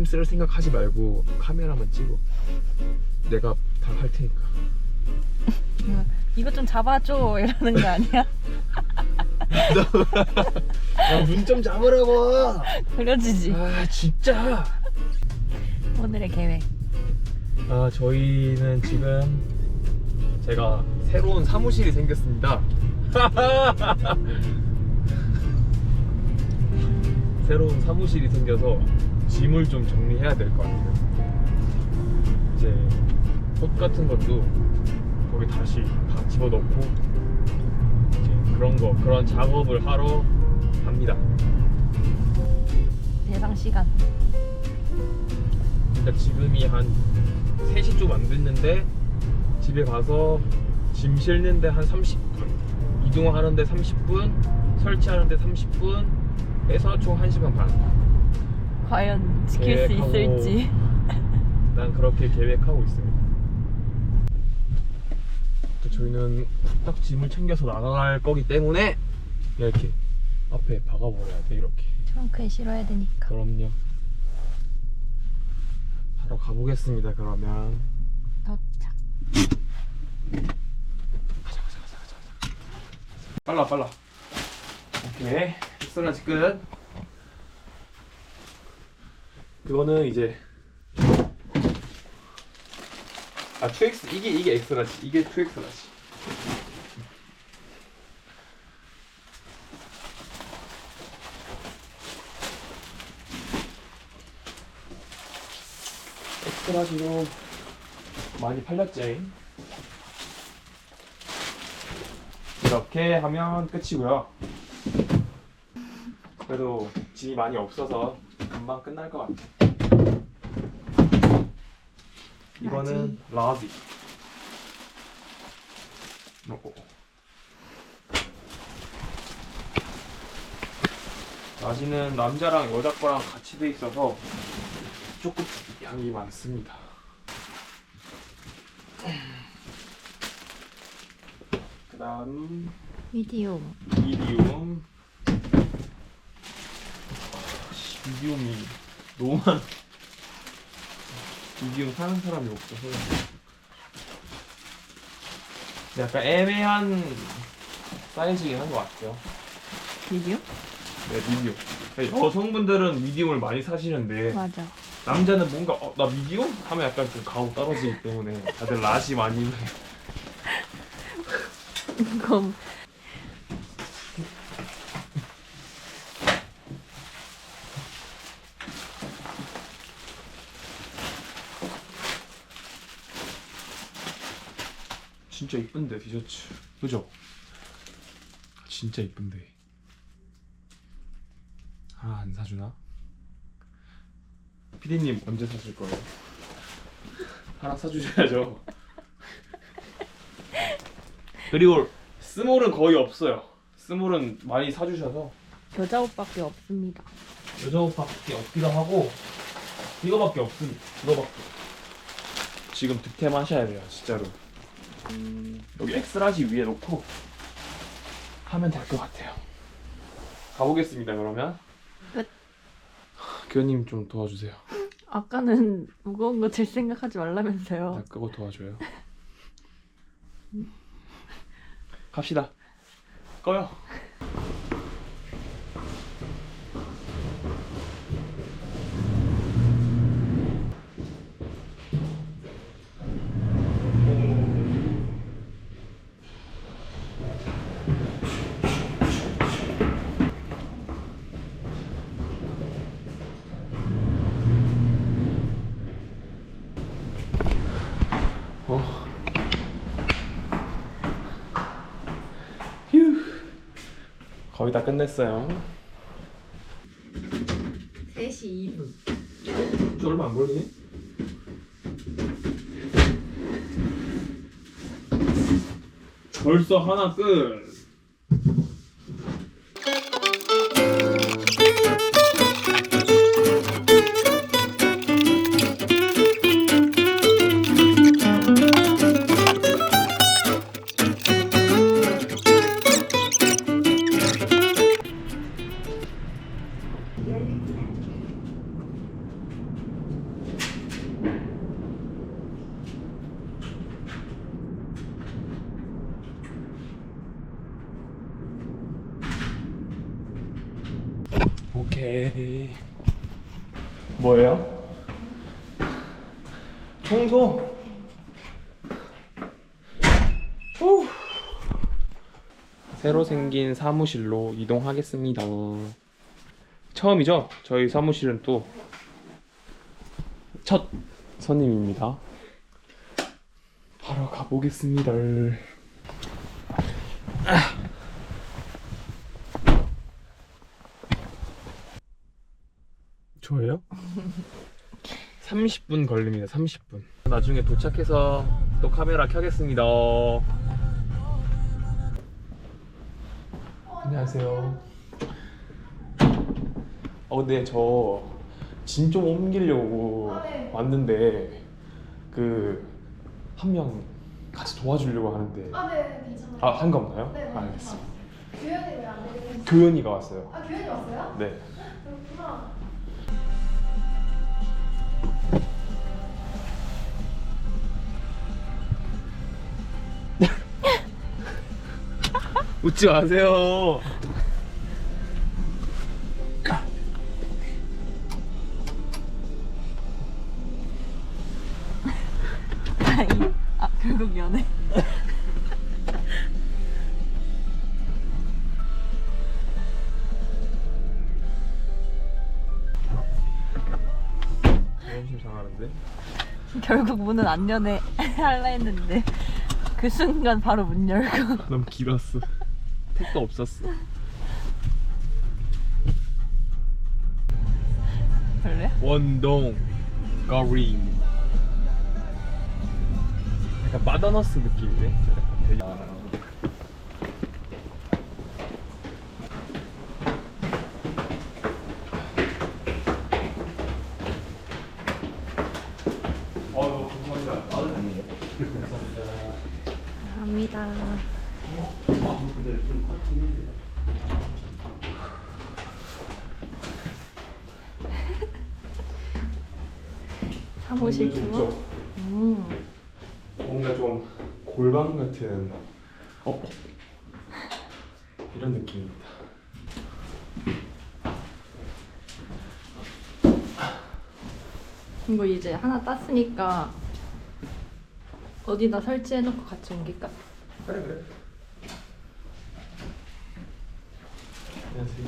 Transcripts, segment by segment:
힘쓸 생각하지 말고 카메라만 찍어. 내가 다 할 테니까. 이거 좀 잡아줘 이러는 거 아니야? 야눈 좀 잡으라고. 그려지지. 아 진짜. 오늘의 계획. 아 저희는 지금 제가 새로운 사무실이 생겼습니다. 새로운 사무실이 생겨서 짐을 좀 정리해야 될 것 같아요. 이제 옷 같은 것도 거기 다시 다 집어넣고 이제 그런 거 그런 작업을 하러 갑니다. 대상 시간. 그러니까 지금이 한 3시 좀 안 됐는데 집에 가서 짐 실는데 한 30분 이동하는데 30분 설치하는데 30분 해서 총 1시간 반 과연 지킬 수 계획하고 있을지. 난 그렇게 계획하고 있습니다 또 저희는 딱 짐을 챙겨서 나갈 거기 때문에 이렇게 앞에 박아버려야 돼 이렇게 트렁크에 실어야 되니까. 그럼요 바로 가보겠습니다 그러면 도착. 가자 가자 가자 가자 가자. 빨라 빨라 오케이 엑스라지 끝 이거는 이제 아 2X 이게 이게 엑스라지 이게 2X라지 엑스라지로 많이 팔렸지 이렇게 하면 끝이고요. 그래도 짐이 많이 없어서 금방 끝날 것 같아요. 이거는 라지. 어. 라지는 남자랑 여자 거랑 같이 돼 있어서 조금 양이 많습니다. 그다음 미디움. 미디움 씨, 미디움이 너무 많아 미디움 사는 사람이 없어서 약간 애매한 사이즈긴 한 것 같아요 미디움? 네 미디움 여성분들은 미디움을 많이 사시는데 맞아. 남자는 뭔가 어, 나 미디움? 하면 약간 좀 가오 떨어지기 때문에 다들 라지 많이 입는 그럼 진짜 이쁜데 디저트 그죠? 진짜 이쁜데 하나 안 사주나? 피디님 언제 사줄 거예요? 하나 사주셔야죠 그리고 스몰은 거의 없어요 스몰은 많이 사주셔서 여자 옷밖에 없습니다. 여자 옷밖에 없기도 하고 이거밖에 없습니다 이거밖에 지금 득템 하셔야 돼요 진짜로 음, 여기 엑스라지 위에 놓고 하면 될 것 같아요. 가보겠습니다 그러면. 끝. 교님 좀 도와주세요. 아까는 무거운 거 들 생각하지 말라면서요. 나 그거 도와줘요. 갑시다. 꺼요 거의 다 끝냈어요. 3시 2분. 이제 얼마 안 걸리네? 벌써 하나 끝. 오케이. 뭐예요? 청소. 후. 새로 생긴 사무실로 이동하겠습니다. 처음이죠? 저희 사무실은 또 첫 손님입니다. 바로 가보겠습니다. 저예요? 30분 걸립니다. 30분. 나중에 도착해서 또 카메라 켜겠습니다. 안녕하세요. 어 근데 저 진 좀 옮기려고 아, 네. 왔는데 그 한 명 같이 도와주려고 하는데 아, 네, 괜찮아요. 아 상관없나요? 네, 네, 알겠습니다. 교현이 왜안 되겠어요? 교현이가 왔어요. 아, 교현이 왔어요? 네. 그렇구나. 웃지 마세요. 아 결국 연애. 자존심 상하는데? 결국 문은 안 연애 할라 했는데 그 순간 바로 문 열고. 너무 길었어. 택도 없었어. 별래? 원동 거리. 약간 바다너스 느낌이네. 약간 되게. 감사합니다. 감사합니다. 사무실 투어? 음. 뭔가 좀 골방 같은 어 이런 느낌입니다. 이거 이제 하나 땄으니까 어디다 설치해놓고 같이 옮길까? 그래 그래. 안녕하세요.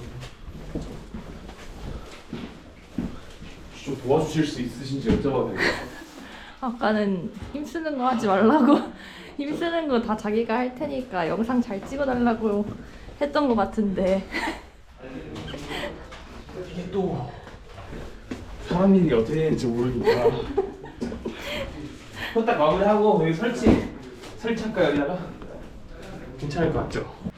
혹시 좀 도와주실 수 있으신지 여쭤봐도 될까요? 아까는 힘쓰는 거 하지 말라고 힘쓰는 거 다 자기가 할 테니까 영상 잘 찍어달라고 했던 것 같은데 이게 또 사람 일이 어떻게 되는지 모르니까. 후딱 마무리하고 여기 설치 설치할까요 여기다가? 괜찮을 것 같죠?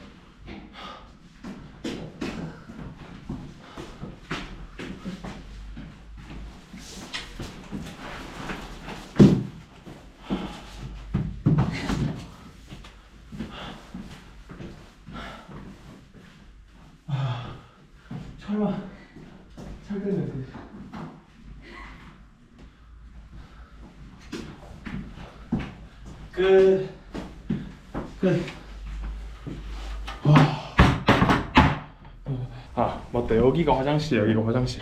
설마 설득이 되지? 끝. 끝. 와. 아 맞다 여기가 화장실 여기가. 화장실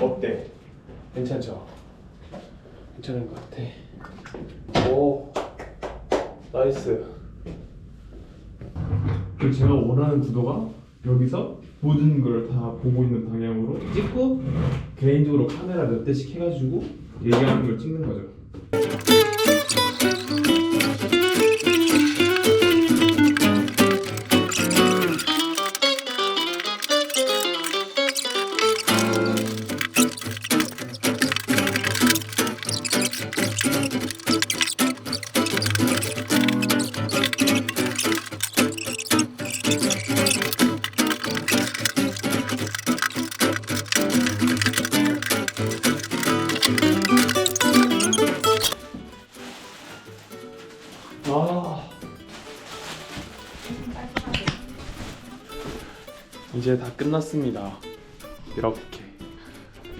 어때? 괜찮죠? 괜찮은 것 같아. 오 나이스. 그 제가 원하는 구도가 여기서 모든 걸 다 보고 있는 방향으로 찍고 개인적으로 카메라 몇 대씩 해가지고 얘기하는 걸 찍는 거죠. 끝났습니다. 이렇게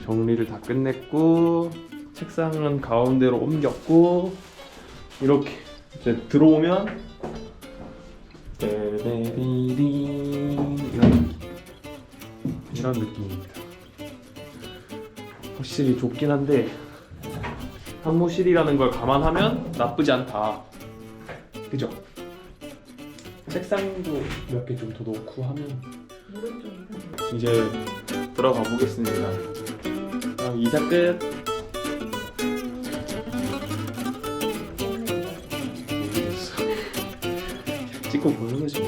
정리를 다 끝냈고 책상은 가운데로 옮겼고 이렇게 이제 들어오면 떼레리리 이런 이런 느낌입니다. 확실히 좁긴 한데 사무실이라는 걸 감안하면 나쁘지 않다. 그죠? 책상도 몇 개 좀더 놓고 하면 이제 들어가 보겠습니다. 그럼 이사 끝. 찍고 보는 거지 뭐.